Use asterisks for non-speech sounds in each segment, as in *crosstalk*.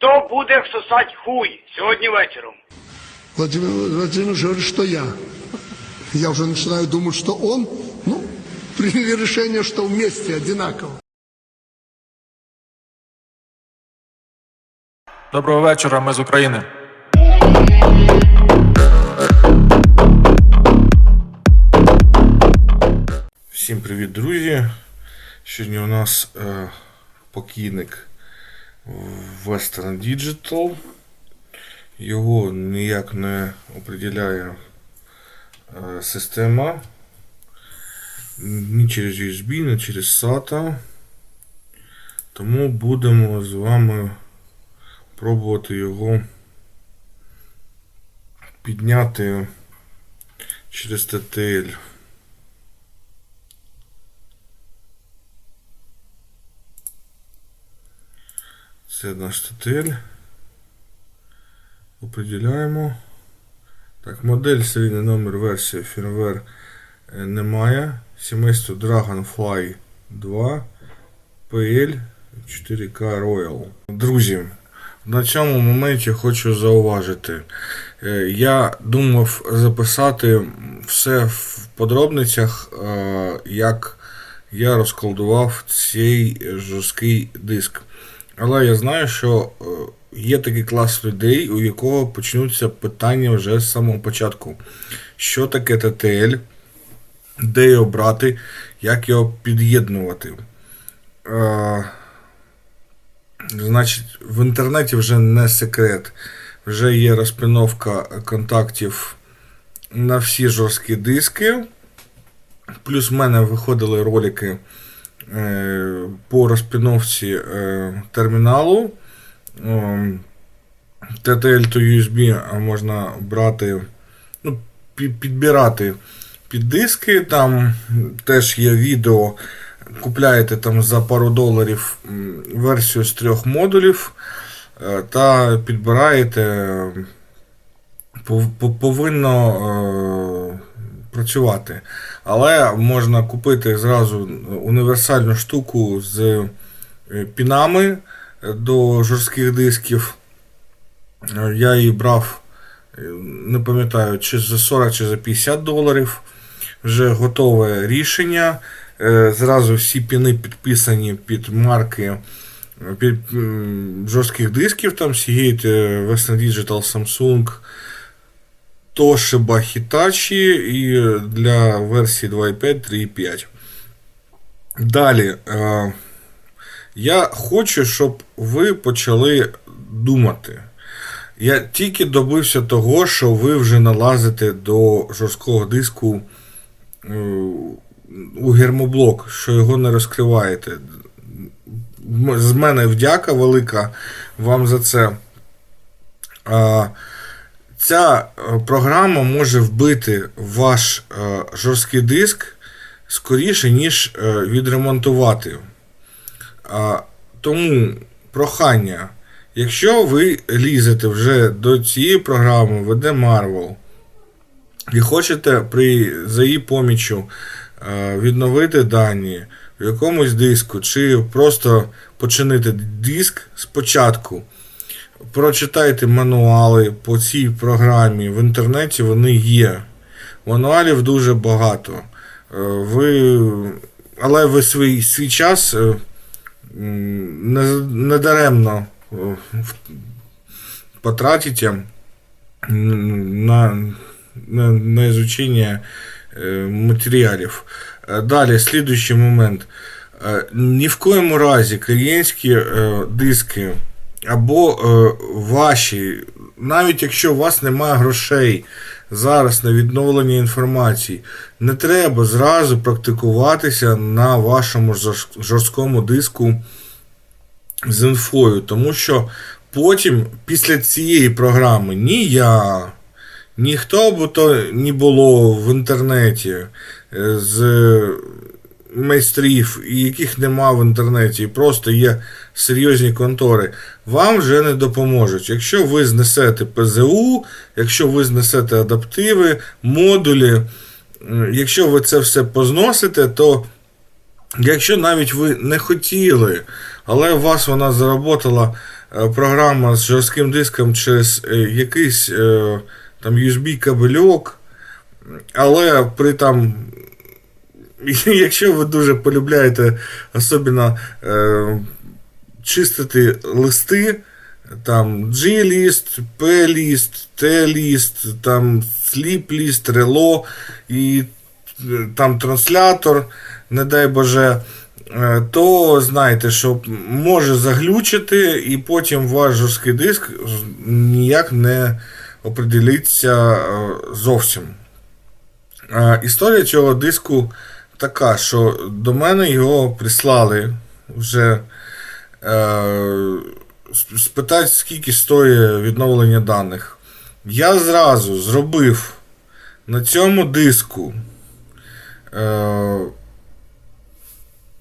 Хто буде всосать хуй сьогодні вечором? Владимир Владимирович говорит, что я. Я уже начинаю думать, что он, ну, приняли решение, что вместе одинаково. Доброго вечора, ми з України. Всім привіт, друзі! Сьогодні у нас е, покійник Western Digital. Його ніяк не определяє е, система. Ні через USB, ні через SATA. Тому будемо з вами пробувати його підняти через TTL. Це наш TTL. Определяємо. Так, модель, серійний номер, firmware е, немає. Сімейство Dragonfly 2 PL 4K Royal. Друзі, на цьому моменті хочу зауважити. Е, Я думав записати все в подробницях, е, як я розкладував цей жорсткий диск. Але я знаю, що е, є такий клас людей, у якого почнуться питання вже з самого початку. Що таке TTL, де його брати, як його під'єднувати. Е, значить, в інтернеті вже не секрет. Вже є розпіновка контактів на всі жорсткі диски. Плюс в мене виходили ролики по розпіновці е, терміналу. TTL to USB можна брати, ну, підбирати під диски. Там теж є відео. Купляєте там за пару доларів версію з трьох модулів е, та підбираєте. пов- пов- повинно е, працювати. Але можна купити зразу універсальну штуку з е, пінами до жорстких дисків. Е, Я її брав, е, не пам'ятаю, чи за 40, чи за 50 доларів. Вже готове рішення. Е, Зразу всі піни підписані під марки е, під жорстких дисків, там Seagate, е, Western Digital, Samsung, Toshiba, Hitachi і для версії 2.5, 3.5. Далі. Е, я хочу, щоб ви почали думати. Я тільки добився того, що ви вже налазите до жорсткого диску е, у гермоблок, що його не розкриваєте. З мене вдяка велика вам за це. Ця е, програма може вбити ваш е, жорсткий диск скоріше, ніж е, відремонтувати. Тому прохання, якщо ви лізете вже до цієї програми VD Marvel і хочете при, за її помічю відновити дані в якомусь диску, чи просто починити диск спочатку, прочитайте мануали по цій програмі. В інтернеті вони є. Мануалів дуже багато. Е, Ви, але ви свій, свій час е, м, не, не даремно е, потратите на, на, на изучение е, матеріалів. Е, Далі, слідуючий момент. Ні в коєму разі клієнтські е, диски або е, ваші, навіть якщо у вас немає грошей зараз на відновлення інформації, не треба зразу практикуватися на вашому жорсткому диску з інфою, тому що потім, після цієї програми, ні я, ніхто б то не було в інтернеті е, з майстрів, яких нема в інтернеті, і просто є серйозні контори, вам вже не допоможуть. Якщо ви знесете ПЗУ, якщо ви знесете адаптиви, модулі, якщо ви це все позносите, то якщо навіть ви не хотіли, але у вас вона заработала е, програма з жорстким диском через е, якийсь е, там USB-кабельок, але при там. *laughs* Якщо ви дуже полюбляєте особливо е, чистити листи, там G-ліст, P-ліст, T-ліст, там Sleep-ліст, рело і е, там транслятор, не дай Боже, е, то знайте, що може заглючити, і потім ваш жорсткий диск ніяк не определиться е, зовсім. Історія цього диску така, що до мене його прислали вже е, спитати, скільки стоїть відновлення даних. Я зразу зробив на цьому диску е,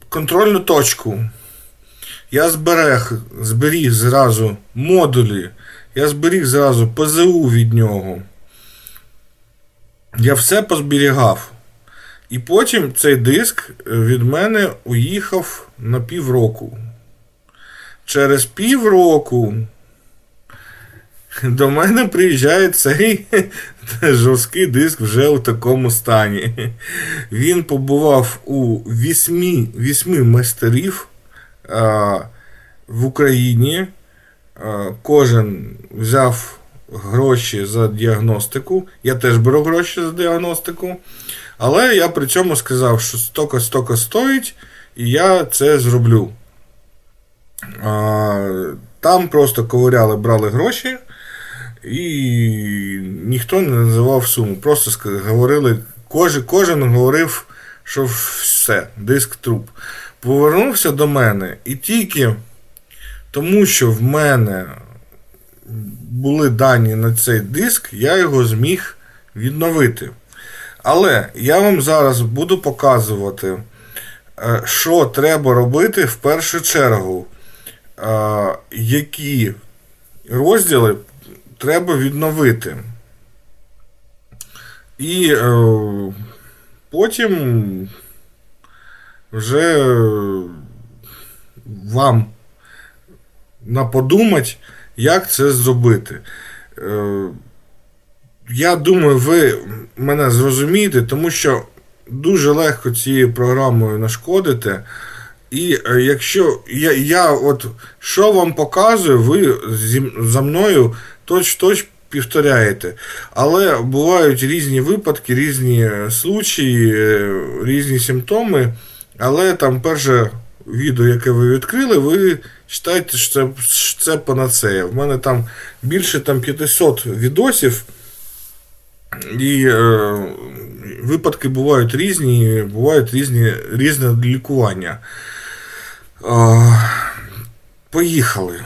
контрольну точку. Я зберег, зберіг зразу модулі, я зберіг зразу ПЗУ від нього. Я все позберігав. І потім цей диск від мене уїхав на півроку. Через півроку до мене приїжджає цей *laughs* жорсткий диск вже у такому стані. Він побував у вісьмі, вісьми майстерів а, в Україні. А, кожен взяв гроші за діагностику. Я теж беру гроші за діагностику. Але я при цьому сказав, що стока-стока стоїть, і я це зроблю. А, Там просто ковиряли, брали гроші, і ніхто не називав суму. Просто говорили, кожен, кожен говорив, що все, диск труп. Повернувся до мене, і тільки тому, що в мене були дані на цей диск, я його зміг відновити. Але я вам зараз буду показувати, е, що треба робити в першу чергу, е, які розділи треба відновити. І е, потім вже вам на подумать, як це зробити. Е, я думаю, ви мене зрозумієте, тому що дуже легко цією програмою нашкодити. І е, якщо я, я от що вам показую, ви зі, за мною точ-точ повторяєте. Але бувають різні випадки, різні е, случаї, різні симптоми. Але там перше відео, яке ви відкрили, ви читаєте, що це, що це панацея. В мене там більше там 500 відосів. І е, випадки бувають різні, бувають різні, різне лікування. Е, поїхали.